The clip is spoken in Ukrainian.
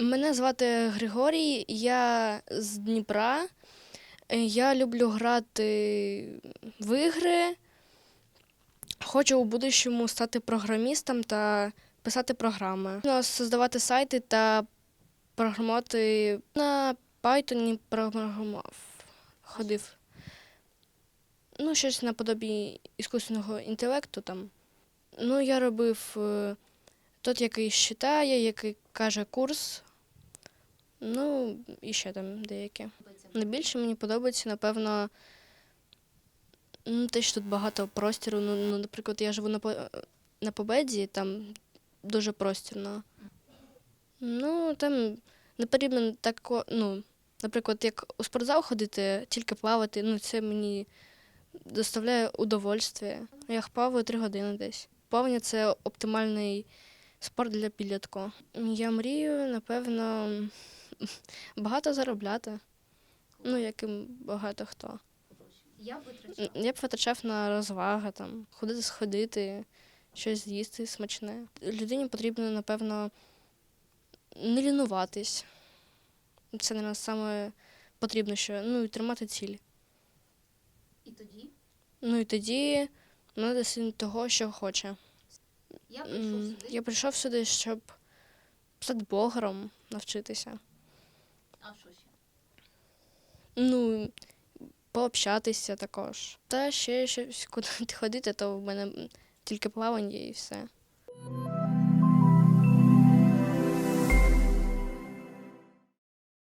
Мене звати Григорій, я з Дніпра. Я люблю грати в ігри. Хочу у будущому стати програмістом та писати програми. Создавати сайти та програмувати на Python програмував. Ходив. Ну, щось наподобі іскусственного інтелекту там. Ну, я робив е, тот, який читає, який каже курс. Ну, і ще там деякі. Найбільше мені подобається, напевно, ну, те, що тут багато простіру. Ну, ну, наприклад, я живу на, на Победі, там дуже простірно. Ну, там не потрібно тако, ну, наприклад, як у спортзал ходити, тільки плавати, ну, це мені доставляє удовольствие. Я плаваю три години десь. Плавання це оптимальний спорт для підлітку. Я мрію, напевно, багато заробляти. Ну, як і багато хто. Я б витрачала. Я б витрачав на розваги, там, ходити сходити, щось з'їсти смачне. Людині потрібно, напевно, не лінуватись. Це, мабуть, саме потрібно, що ну, і тримати ціль. І тоді Ну і тоді вона досягне того, що хоче. я прийшов сюди. Я прийшов сюди, щоб стати блогером, навчитися. А що ще? Ну, пообщатися також. Та ще щось куди ходити, то в мене тільки плавання і все.